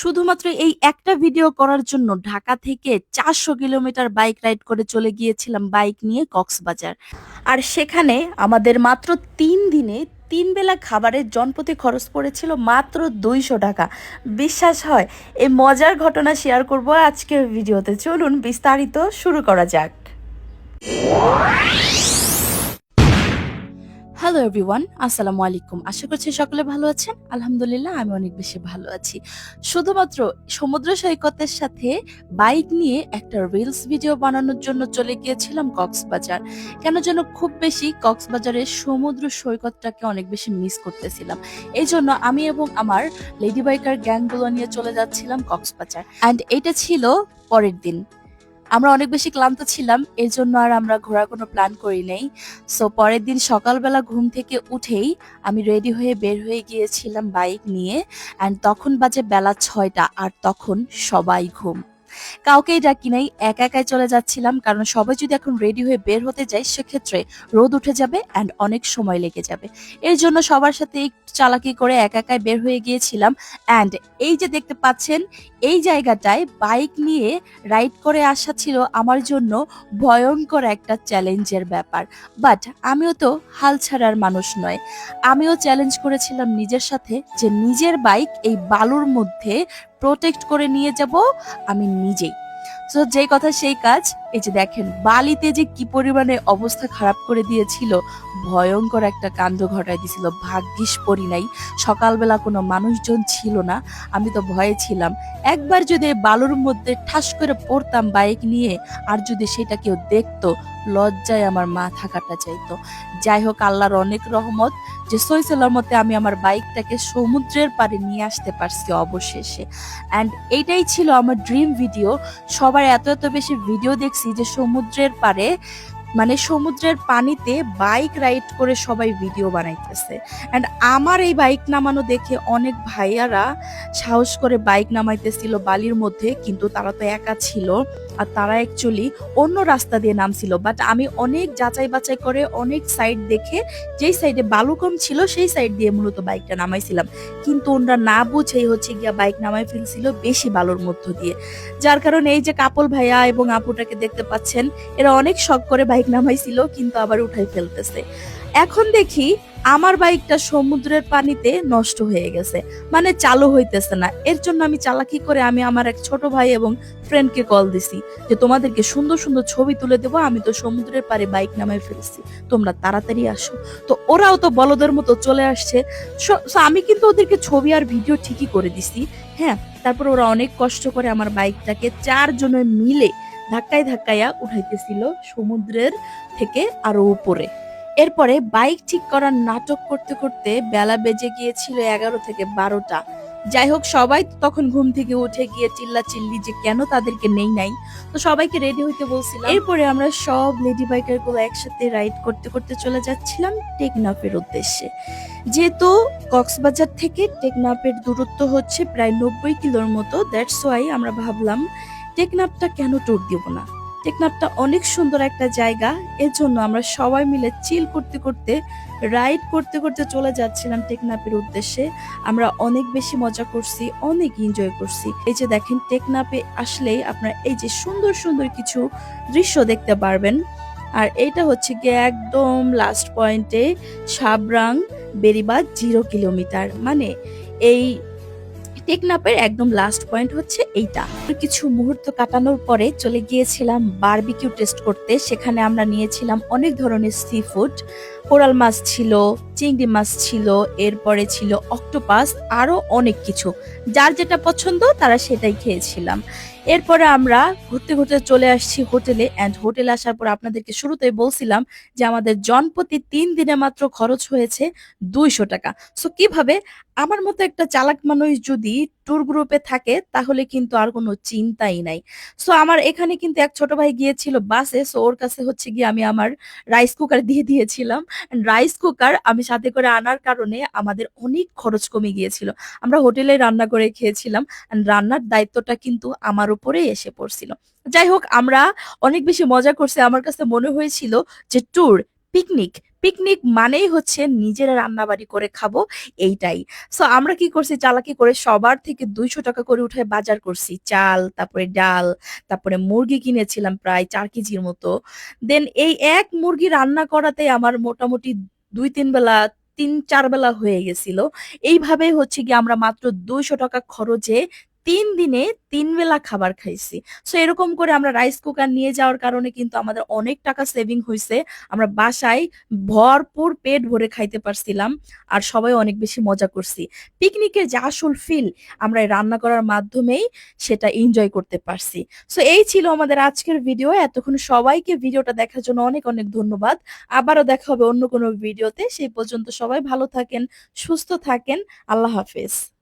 শুধুমাত্র এই একটা ভিডিও করার জন্য ঢাকা থেকে চারশো কিলোমিটার বাইক রাইড করে চলে গিয়েছিলাম বাইক নিয়ে কক্সবাজার। আর সেখানে আমাদের মাত্র তিন দিনে তিন বেলা খাবারের জনপ্রতি খরচ পড়েছিল মাত্র দুইশো টাকা। বিশ্বাস হয় এই মজার ঘটনা শেয়ার করব আজকের ভিডিওতে চলুন বিস্তারিত শুরু করা যাক। হ্যালো এভরিওয়ান আসসালামু আলাইকুম আশা করছি সকলে ভালো আছেন। আলহামদুলিল্লাহ, আমি অনেক বেশি ভালো আছি। শুধুমাত্র সমুদ্র সৈকতের সাথে বাইক নিয়ে একটা রিলস ভিডিও বানানোর জন্য চলে গিয়েছিলাম কক্সবাজার। কেন যেন খুব বেশি কক্সবাজারের সমুদ্র সৈকতটাকে অনেক বেশি মিস করতেছিলাম। এই জন্য আমি এবং আমার লেডি বাইকার গ্যাংগুলো নিয়ে চলে যাচ্ছিলাম কক্সবাজার। অ্যান্ড এটা ছিল পরের দিন। আমরা অনেক বেশি ক্লান্ত ছিলাম, এর জন্য আর আমরা ঘোরার কোনো প্ল্যান করি নেই। সো পরের দিন সকালবেলা ঘুম থেকে উঠেই আমি রেডি হয়ে বের হয়ে গিয়েছিলাম বাইক নিয়ে অ্যান্ড তখন বাজে বেলা ছয়টা, আর তখন সবাই ঘুম। কাউকেই ডাকি নাই, একা একাই চলে যাচ্ছিলাম, কারণ সবাই যদি এখন রেডি হয়ে বের হতে যায়, সেক্ষেত্রে রোদ উঠে যাবে অ্যান্ড অনেক সময় লেগে যাবে। এর জন্য সবার সাথে চালাকি করে একা একাই বের হয়ে গিয়েছিলাম অ্যান্ড এই যে দেখতে পাচ্ছেন, এই জায়গাটায় বাইক নিয়ে রাইড করে আসা ছিল আমার জন্য ভয়ঙ্কর একটা চ্যালেঞ্জের ব্যাপার। বাট আমিও তো হাল ছাড়ার মানুষ নয়। আমিও চ্যালেঞ্জ করেছিলাম নিজের সাথে যে নিজের বাইক এই বালুর মধ্যে প্রোটেক্ট করে নিয়ে যাব আমি নিজেই। সো যে কথা সেই কাজ এই যে দেখেন, বালিতে যে কি পরিমাণে অবস্থা খারাপ করে দিয়েছিল, ভয়ঙ্কর একটা কাণ্ড ঘটায় দিছিল ভাগ্যিস পড়ি নাই, সকালবেলা কোনো মানুষজন ছিল না, আমি তো ভয়ে ছিলাম। একবার যদি বালুর মধ্যে ঠাস করে পড়তাম বাইক নিয়ে, আর যদি সেটা কেউ দেখতো, লজ্জায় আমার মাথা কাটা চাইতো যাই হোক, আল্লাহর অনেক রহমত যে সই সালামতে আমি আমার বাইকটাকে সমুদ্রের পাড়ে নিয়ে আসতে পারছি অবশেষে। অ্যান্ড এইটাই ছিল আমার ড্রিম ভিডিও সবার এত এত বেশি ভিডিও দেখছি যে সমুদ্রের পারে মানে সমুদ্রের পানিতে বাইক রাইড করে সবাই ভিডিও বানাইতেছে। অ্যান্ড আমার এই বাইক নামানো দেখে অনেক ভাইয়ারা সাহস করে বাইক নামাইতেছিল বালির মধ্যে, কিন্তু তারা তো একা ছিল। আর তারা অ্যাকচুয়ালি অন্য রাস্তা দিয়ে নামছিল। বাট আমি অনেক যাচাই বাছাই করে অনেক সাইড দেখে যেই সাইডে বালু কম ছিল, সেই সাইড দিয়ে মূলত বাইকটা নামাইছিলাম। কিন্তু ওনারা না বুঝেই হচ্ছে গিয়া বাইক নামাই ফেলছিল বেশি বালুর মধ্য দিয়ে। যার কারণে এই যে কাপল ভাইয়া এবং আপুটাকে দেখতে পাচ্ছেন, এরা অনেক শখ করে বাইক নামাইছিল, কিন্তু আবার উঠাই ফেলতেছে। এখন দেখি আমার বাইকটা সমুদ্রের পানিতে নষ্ট হয়ে গেছে মানে চালু হইতেছে না। এর জন্য আমি চালাকি করে আমি আমার এক ছোট ভাই এবং ফ্রেন্ডকে কল দিছি যে, তোমাদেরকে সুন্দর সুন্দর ছবি তুলে দেবো, আমি তো সমুদ্রের পারে বাইক নামাই ফেলছি, তোমরা তাড়াতাড়ি আসো। তো ওরাও তো বলদের মতো চলে আসছে। আমি কিন্তু ওদেরকে ছবি আর ভিডিও ঠিকই করে দিছি হ্যাঁ। তারপর ওরা অনেক কষ্ট করে আমার বাইকটাকে চারজনে মিলে ধাক্কায় ধাক্কাইয়া উঠাইতেছিল সমুদ্রের থেকে আরও উপরে। এরপরে বাইক ঠিক করার নাটক করতে করতে বেলা বেজে গিয়েছিল এগারো থেকে বারোটা। যাই হোক, সবাই তখন ঘুম থেকে উঠে গিয়ে চিল্লা চিল্লি যে কেন তাদেরকে নেই নাই। তো সবাইকে রেডি হইতে বলছিলাম। এরপরে আমরা সব লেডি বাইকারগুলো একসাথে রাইড করতে করতে চলে যাচ্ছিলাম টেকনাফের উদ্দেশ্যে। যেহেতু কক্সবাজার থেকে টেকনাফের দূরত্ব হচ্ছে প্রায় নব্বই কিলোর মতো দ্যাটস ওয়াই আমরা ভাবলাম টেকনাফটা কেন ট্যুর দিব না? টেকনাফটা অনেক সুন্দর একটা জায়গা। এর জন্য আমরা সবাই মিলে চিল করতে করতে রাইড করতে করতে চলে যাচ্ছিলাম টেকনাপের উদ্দেশ্যে। আমরা অনেক বেশি মজা করছি, অনেক এনজয় করছি। এই যে দেখেন টেকনাপে আসলেই আপনারা এই যে সুন্দর সুন্দর কিছু দৃশ্য দেখতে পারবেন। আর এইটা হচ্ছে গিয়ে একদম লাস্ট পয়েন্টে সাবরাং বেরিবাদ জিরো কিলোমিটার মানে এই টেকনাপের একদম লাস্ট পয়েন্ট হচ্ছে এইটা। কিছু মুহূর্ত কাটানোর পরে চলে গিয়েছিলাম বারবিকিউ টেস্ট করতে। সেখানে আমরা নিয়েছিলাম অনেক ধরনের সি ফুড কোরাল মাছ ছিল, চিংড়ি মাছ ছিল, এরপরে ছিল অক্টোপাস আরও অনেক কিছু। যার যেটা পছন্দ, তারা সেটাই খেয়েছিলাম। এরপরে আমরা ঘুরতে ঘুরতে চলে আসছি হোটেলে অ্যান্ড হোটেলে আসার পর আপনাদেরকে শুরুতেই বলছিলাম যে আমাদের জনপ্রতি তিন দিনে মাত্র খরচ হয়েছে দুইশো টাকা। সো কীভাবে? আমার মতো একটা চালাক মানুষ যদি ট্যুর গ্রুপে থাকে, তাহলে কিন্তু আর কোনো চিন্তাই নাই। সো আমার এখানে কিন্তু এক ছোট ভাই গিয়েছিল বাসে সো ওর কাছে হচ্ছে গিয়ে আমি আমার রাইস কুকার দিয়ে দিয়েছিলাম। রাইস কুকার আমি সাথে করে আনার কারণে আমাদের অনেক খরচ কমে গিয়েছিল। আমরা হোটেলে রান্না করে খেয়েছিলাম রান্নার দায়িত্বটা কিন্তু আমার উপরেই এসে পড়ছিল। যাই হোক, আমরা অনেক বেশি মজা করছি। আমার কাছে মনে হয়েছিল যে ট্যুর পিকনিক। পিকনিক মানেই হচ্ছে নিজেরা রান্নাবাড়ি করে খাব এইটাই। সো আমরা কি করছি চালাকি করে সবার থেকে ৳২০০ করে উঠায় বাজার করছি। চাল, তারপরে ডাল, তারপরে মুরগি কিনেছিলাম প্রায় চার কেজির মতো। দেন এই এক মুরগি রান্না করাতে আমার মোটামুটি ২-৩ বেলা ৩-৪ বেলা হয়ে গেছিল। এইভাবে হচ্ছে গিয়ে আমরা মাত্র ৳২০০ খরচে ৩ দিনে তিন বেলা খাবার খাইছি। সো এরকম করে আমরা রাইস কুকার নিয়ে যাওয়ার কারণে কিন্তু আমাদের অনেক টাকা সেভিং হয়েছে আমরা বাসায় ভরপুর পেট ভরে খাইতে পারছিলাম। আর সবাই অনেক বেশি মজা করছি। পিকনিকের যে আসল ফিল আমরা রান্না করার মাধ্যমেই সেটা এনজয় করতে পারছি। সো এই ছিল আমাদের আজকের ভিডিও। এতক্ষণ সবাইকে ভিডিওটা দেখার জন্য অনেক, অনেক ধন্যবাদ। আবারও দেখা হবে অন্য কোনো ভিডিওতে। সেই পর্যন্ত সবাই ভালো থাকেন, সুস্থ থাকেন। আল্লাহ হাফেজ।